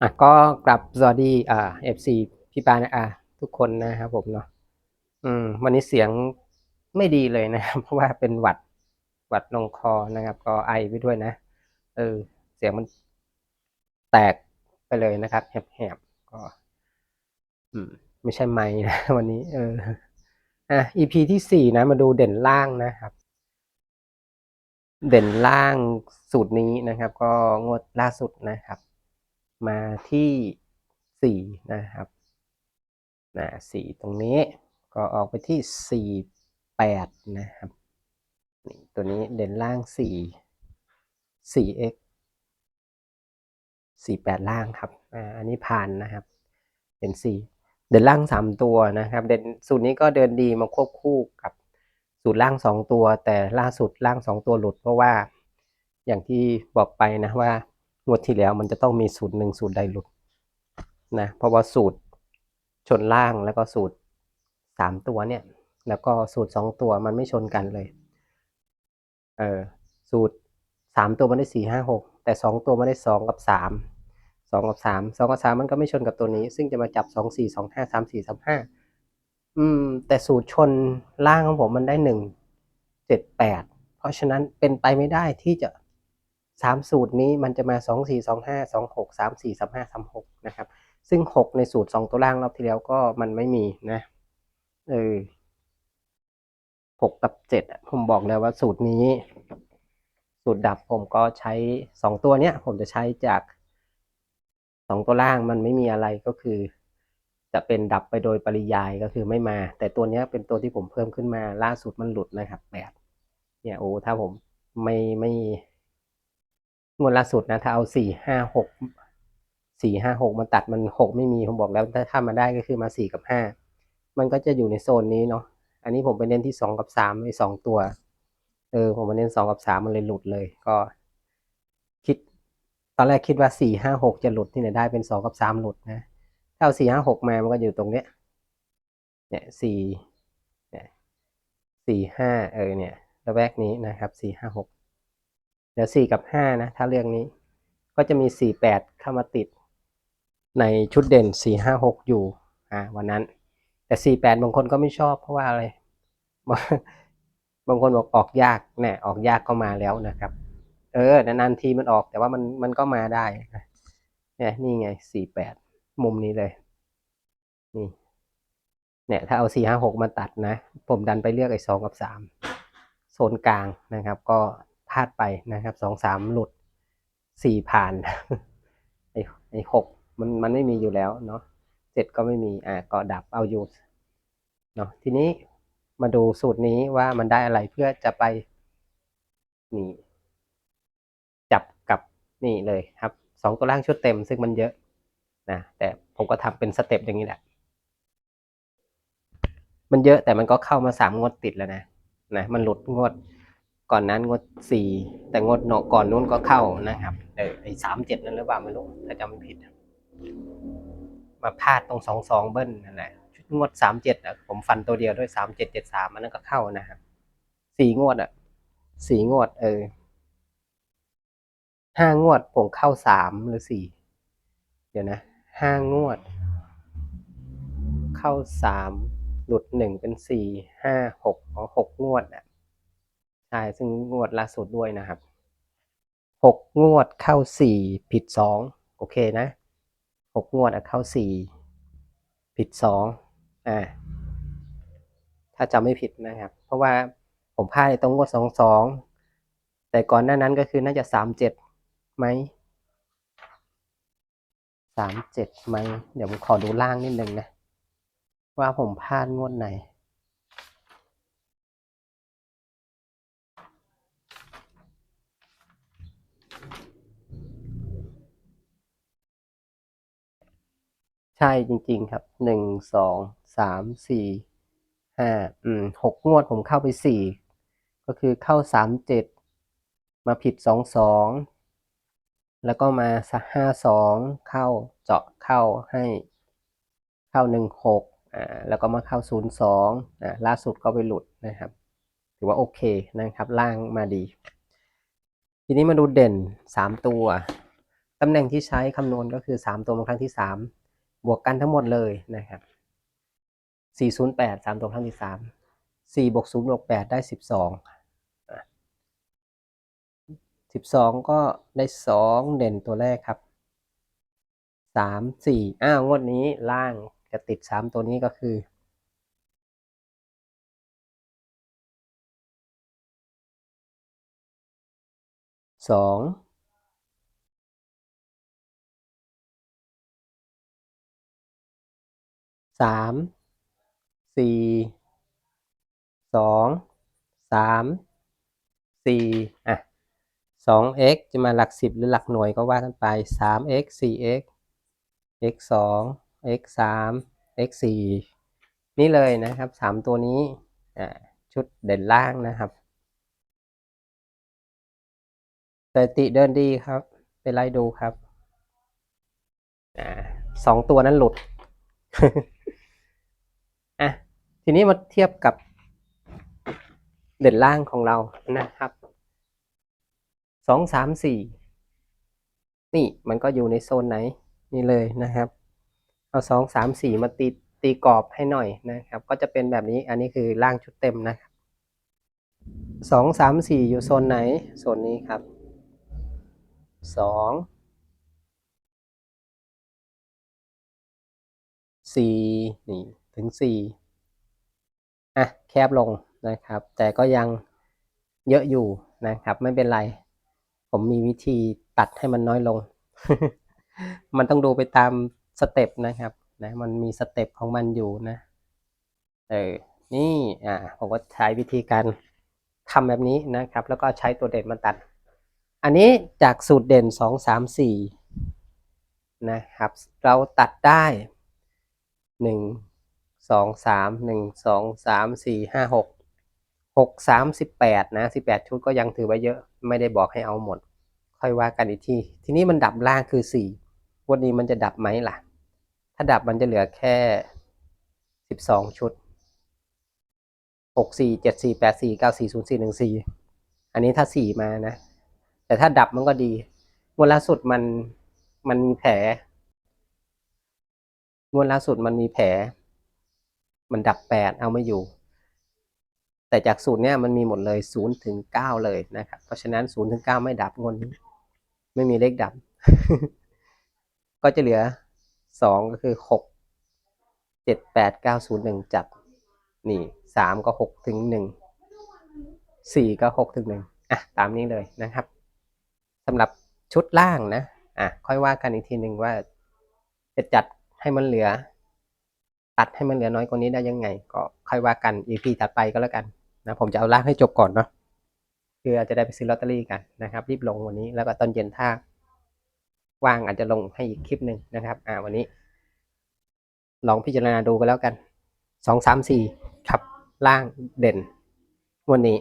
อะก็กลับสวัสดีอ่าเอฟซีพี่ปานะอะทุกคนนะครับผมเนาะอืม วันนี้เสียงไม่ดีเลยนะครับเพราะว่าเป็นหวัดหวัดลงคอนะครับ ก็ไอไปด้วยนะเออเสียงมันแตกไปเลยนะครับแหบๆก็ อืม ไม่ใช่ไม้นะวันนี้ เอออะ EP ที่สี่นะ มาดูเด่นล่างนะครับ เด่นล่างสูตรนี้นะครับ ก็งวดล่าสุดนะครับ มาที่สี่นะครับนะสี่ตรงนี้ก็ออกไปที่สี่แปดนะครับนี่ตัวนี้เด่นล่างสี่สี่ x สี่แปดล่างครับอ่าอันนี้ผ่านนะครับ เด่นสี่เด่นล่างสามตัวนะครับ เด่นสูตรนี้ก็เดินดีมาควบคู่กับสูตรล่างสองตัว แต่ล่าสุดล่างสองตัวหลุดเพราะว่าอย่างที่บอกไปนะว่า งวดที่แล้วมันจะต้องมีสูตรหนึ่งสูตรใดหลุดนะเพราะว่าสูตรชนล่างแล้วก็สูตรสามตัวเนี่ย แล้วก็สูตรสองตัวมันไม่ชนกันเลยเออสูตรสามตัวมันได้สี่ห้าหกแต่สองตัวมันได้สองกับสามสองกับสามสองกับสามมันก็ไม่ชนกับตัวนี้ ซึ่งจะมาจับสองสี่สองห้าสามสี่สามห้าอืม แต่สูตรชนล่างของผมมันได้หนึ่งเจ็ดแปดเพราะฉะนั้นเป็นไปไม่ได้ที่จะ สามสูตรนี้มันจะมาสองสี่สองห้าสองหกสามสี่สามห้าสามหกนะครับ ซึ่งหกในสูตรสองตัวล่างรอบที่แล้วก็มันไม่มีนะเออหกกับเจ็ดผมบอกแล้วว่าสูตรนี้ สูตรดับผมก็ใช้สองตัวเนี้ย ผมจะใช้จากสองตัวล่างมันไม่มีอะไรก็คือ จะเป็นดับไปโดยปริยายก็คือไม่มา แต่ตัวเนี้ยเป็นตัวที่ผมเพิ่มขึ้นมาล่าสุดมันหลุดนะครับแปดเนี่ยโอ้ถ้าผมไม่ไม่ งวดล่าสุดนะถ้าเอาสี่ห้าหกสี่ห้าหกมันตัดมันหกไม่มีผมบอกแล้วถ้าถ้ามาได้ก็คือมาสี่กับห้ามันก็จะอยู่ในโซนนี้เนาะอันนี้ผมไปเน้นที่สองกับสามในสองตัวเออผมมาเน้นสองกับสามมันเลยหลุดเลยก็ คิด ตอนแรกคิดว่าสี่ห้าหกจะหลุดที่ไหนได้เป็นสองกับสามหลุดนะถ้าเอาสี่ห้าหกมามันก็อยู่ตรงเนี้ยเนี่ยสี่เนี่ยสี่ห้าเออเนี่ยระแวกนี้นะครับสี่ห้าหก เดี๋ยวสี่กับห้านะ ถ้าเรื่องนี้ก็จะมีสี่แปดเข้ามาติด ในชุดเด่นสี่ห้าหกอยู่อ่าวันนั้น แต่สี่แปดบางคนก็ไม่ชอบเพราะว่าอะไร บางคนบอกออกยากเนี่ยออกยากก็มาแล้วนะครับ เออนานๆทีมันออกแต่ว่ามันมันก็มาได้นะเนี่ยนี่ไงสี่แปดมุมนี้เลยนี่เนี่ยถ้าเอาสี่ห้าหกมาตัดนะ ผมดันไปเลือกไอ้สองกับสามโซนกลางนะครับ ก็าดไปนะครับสองสามหลุดสี่ผ่านไอ้ไอ้หกมันมันไม่มีอยู่แล้วเนาะเจ็ดก็ไม่มีอ่าก็ดับเอาอยู่เนาะทีนี้มาดูสูตรนี้ว่ามันได้อะไรเพื่อจะไปนี่จับกับนี่เลยครับสองตัวล่างชุดเต็มซึ่งมันเยอะนะแต่ผมก็ทำเป็นสเต็ปอย่างนี้แหละมันเยอะแต่มันก็เข้ามาสามงวดติดแล้วนะนะมันหลุดงวด ก่อนนั้นงดสี่แต่งดเนาะก่อนนู้นก็เข้านะครับเออไอ้สามเจ็ดนั่นหรือเปล่าไม่รู้ถ้าจำไม่ผิด มาพลาดตรงสองสองเบิ้ลนั่นแหละชุดงดสามเจ็ดอะผมฟันตัวเดียวด้วยสามเจ็ดเจ็ดสามมันนั่นก็เข้านะครับสี่งวดอะสี่งวด เออห้างวดผมเข้าสามหรือสี่เดี๋ยวนะห้างวด เข้าสามหลุดหนึ่งเป็นสี่ห้าหกอ๋อหกงวดอะ ใช่ซึ่งงวดล่าสุดด้วยนะครับหกงวดเข้าสี่ผิดสองโอเคนะหกงวดเข้าสี่ผิดสองอ่าถ้าจำไม่ผิดนะครับ เพราะว่าผมพลาดในตรงงวดสองสองแต่ก่อนหน้านั้นก็คือน่าจะสามเจ็ดไหมสามเจ็ดไหมเดี๋ยวผมขอดูล่างนิดนึงนะ ว่าผมพลาดงวดไหน ใช่จริง ๆ ครับหนึ่งสองสามสี่ห้าอืมหกงวดผมเข้าไปสี่ก็คือเข้าสามเจ็ดมาผิดสองสองแล้วก็มาสักห้าสองเข้าเจาะเข้าให้เข้าหนึ่งหกอ่าแล้วก็มาเข้าศูนย์สองอ่าล่าสุดก็ไปหลุดนะครับ ถือว่าโอเคนะครับล่างมาดี ทีนี้มาดูเด่นสามตัวตำแหน่งที่ใช้คำนวณก็คือสามตัวครั้งที่สาม บวกกันทั้งหมดเลยนะครับ 408 3ตรงเท่าที่3 4บวก0บวก8ได้ 12 12 ก็ได้ 2 เด่นตัวแรกครับ 3 4 อ้าว งวดนี้ล่างจะติด 3 ตัวนี้ก็คือสอง สามสี่สองสามสี่อะสอง x จะมาหลักสิบหรือหลักหน่วยก็ว่ากันไปสาม x สี่ x x สอง x สาม x สี่นี่เลยนะครับสามตัวนี้อ่าชุดเด่นล่างนะครับสถิติเดินดีครับ ไปไล่ดูครับ อ่าสองตัวนั้นหลุด ทีนี้มาเทียบกับเด่นล่างของเรานะครับสองสามสี่นี่มันก็อยู่ในโซนไหนนี่เลยนะครับ เอาสองสามสี่มาตีตีกรอบให้หน่อยนะครับ ก็จะเป็นแบบนี้อันนี้คือล่างชุดเต็มนะครับสองสามสี่อยู่โซนไหนโซนนี้ครับสองสี่นี่ถึงสี่ อะแคบลงนะครับ แต่ก็ยังเยอะอยู่นะครับ ไม่เป็นไร ผมมีวิธีตัดให้มันน้อยลง มันต้องดูไปตามสเต็ปนะครับนะมันมีสเต็ปของมันอยู่นะเออนี่อ่าผมก็ใช้วิธีการทำแบบนี้นะครับ แล้วก็ใช้ตัวเด่นมาตัด อันนี้จากสูตรเด่นสองสามสี่นะครับ เราตัดได้หนึ่ง สองสามหนึ่งสองสามสี่ห้าหกหกสามสิบแปดนะสิบแปดชุดก็ยังถือว่าเยอะไม่ได้บอกให้เอาหมด ค่อยว่ากันอีกที ทีนี้มันดับล่างคือสี่วันนี้มันจะดับไหมล่ะ ถ้าดับมันจะเหลือแค่สิบสองชุดหกสี่เจ็ดสี่แปดสี่เก้าสี่ศูนย์สี่หนึ่งสี่อันนี้ถ้าสี่มานะ แต่ถ้าดับมันก็ดีงวดล่าสุดมันมันมีแผลงวดล่าสุดมันมีแผล มันดับแปดเอาไม่อยู่ แต่จากสูตรเนี้ยมันมีหมดเลยศูนย์ถึงเก้าเลยนะครับ เพราะฉะนั้นศูนย์ถึงเก้าไม่ดับงนไม่มีเลขดับ ก็จะเหลือสองก็คือหกเจ็ดแปดเก้าศูนย์หนึ่งจับ นี่สามก็หกถึงหนึ่งสี่ก็หกถึงหนึ่งอะตามนี้เลยนะครับสำหรับชุดล่างนะอะค่อยว่ากันอีกทีหนึ่งว่าจะจัดให้มันเหลือ ตัดให้มันเหลือน้อยกว่านี้ได้ยังไง ก็ค่อยว่ากัน EP ถัดไปก็แล้วกันนะผมจะเอาล่างให้จบก่อนเนาะเพื่อจะได้ไปซื้อลอตเตอรี่กันนะครับ รีบลงวันนี้แล้วก็ตอนเย็นถ้าว่างอาจจะลงให้อีกคลิปหนึ่งนะครับ อ่าวันนี้ ลองพิจารณาดูกันแล้วกันสองสามสี่ครับล่างเด่น วันนี้